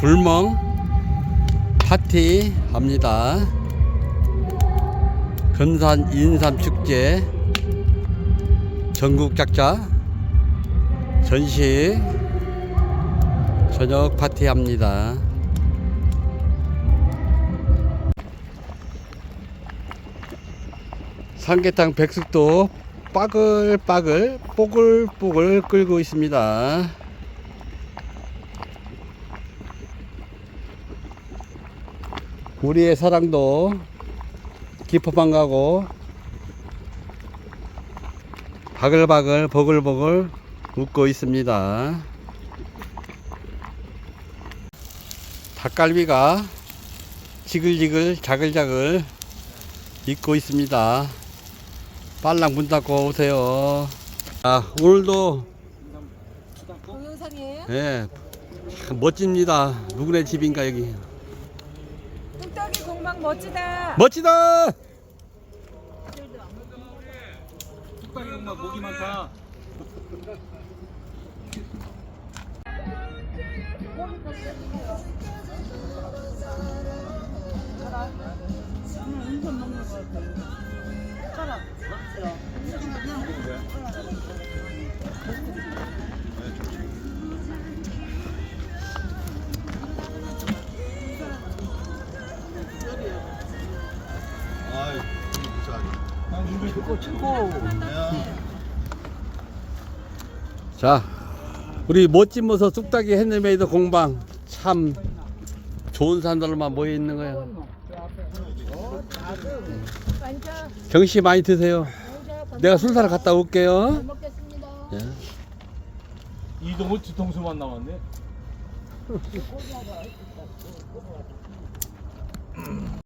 불멍 파티 합니다. 근산 인삼 축제 전국 작자 전시 저녁 파티 합니다. 삼계탕 백숙도 빠글빠글 뽀글뽀글 끓고 있습니다. 우리의 사랑도 깊어만 가고 바글바글 보글보글 웃고 있습니다. 닭갈비가 지글지글 자글자글 익고 있습니다. 빨랑 문 닫고 오세요. 아, 오늘도 동영상이에요? 예, 참 멋집니다. 누구네 집인가 여기. 멋지다. 멋지다. 뚝딱이 엄마 목이 많다. 아이, 자, 우리 멋진 모습 뚝딱이 핸드메이드 공방 참 좋은 사람들만 모여 있는. 앉아. 경시 많이 드세요. 내가 술 사러 갔다 올게요. 예. 이동호 뒤통수만 남았네.